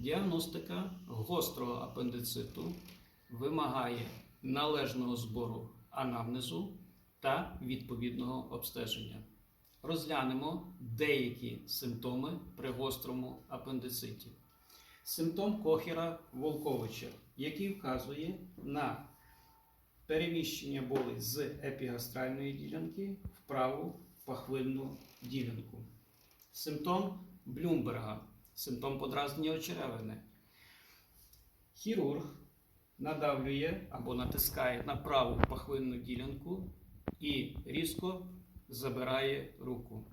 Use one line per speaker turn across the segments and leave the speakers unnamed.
Діагностика гострого апендициту вимагає належного збору анамнезу та відповідного обстеження. Розглянемо деякі симптоми при гострому апендициті. Симптом Кохера Волковича, який вказує на переміщення болі з епігастральної ділянки в праву пахвинну ділянку. Симптом Блюмберга, симптом подразнення очеревини. Хірург надавлює або натискає на праву пахвинну ділянку і різко забирає руку.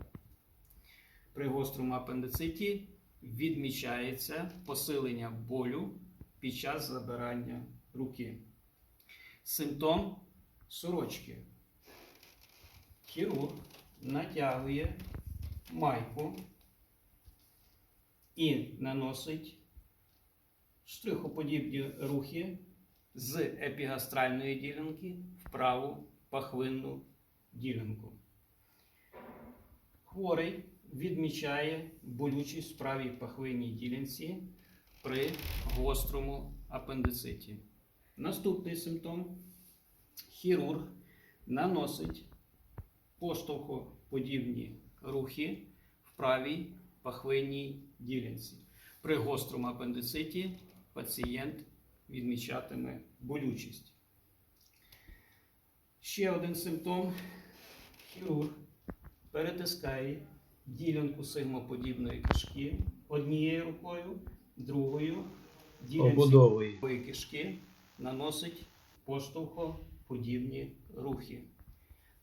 При гострому апендициті відмічається посилення болю під час забирання руки. Симптом сорочки. Хірург натягує майку і наносить штрихоподібні рухи з епігастральної ділянки в праву пахвинну ділянку. Хворий відмічає болючість в правій пахвинній ділянці при гострому апендициті. Наступний симптом хірург наносить поштовхоподібні рухи в правій пахвинній ділянці. При гострому апендициті пацієнт відмічатиме болючість. Ще один симптом. Хірург перетискає ділянку сигмоподібної кишки однією рукою, другою ділянці кишки наносить поштовхоподібні рухи.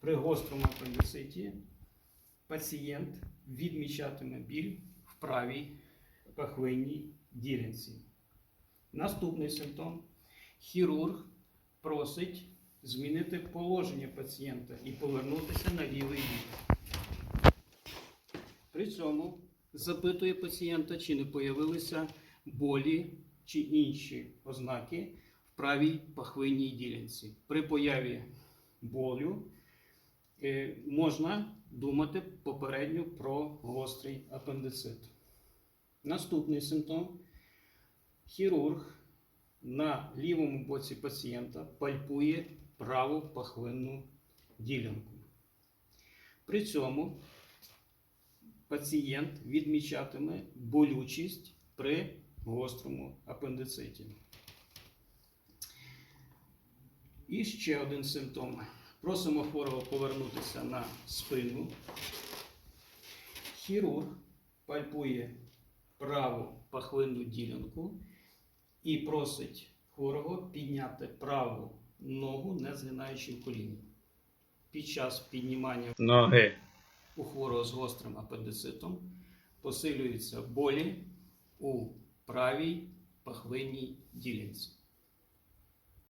При гострому апендициті пацієнт відмічатиме біль в правій пахвинній ділянці. Наступний симптом. Хірург просить змінити положення пацієнта і повернутися на лівий бік. При цьому запитує пацієнта, чи не появилися болі чи інші ознаки в правій пахвинній ділянці. При появі болю можна думати попередньо про гострий апендицит. Наступний симптом. Хірург на лівому боці пацієнта пальпує праву пахвинну ділянку. При цьому пацієнт відмічатиме болючість при гострому апендициті. І ще один симптом. Просимо хворого повернутися на спину. Хірург пальпує праву пахвинну ділянку і просить хворого підняти праву ногу, не згинаючи в коліні. Під час піднімання
Ноги.
у хворого з гострим апендицитом посилюються болі у правій пахвинній ділянці.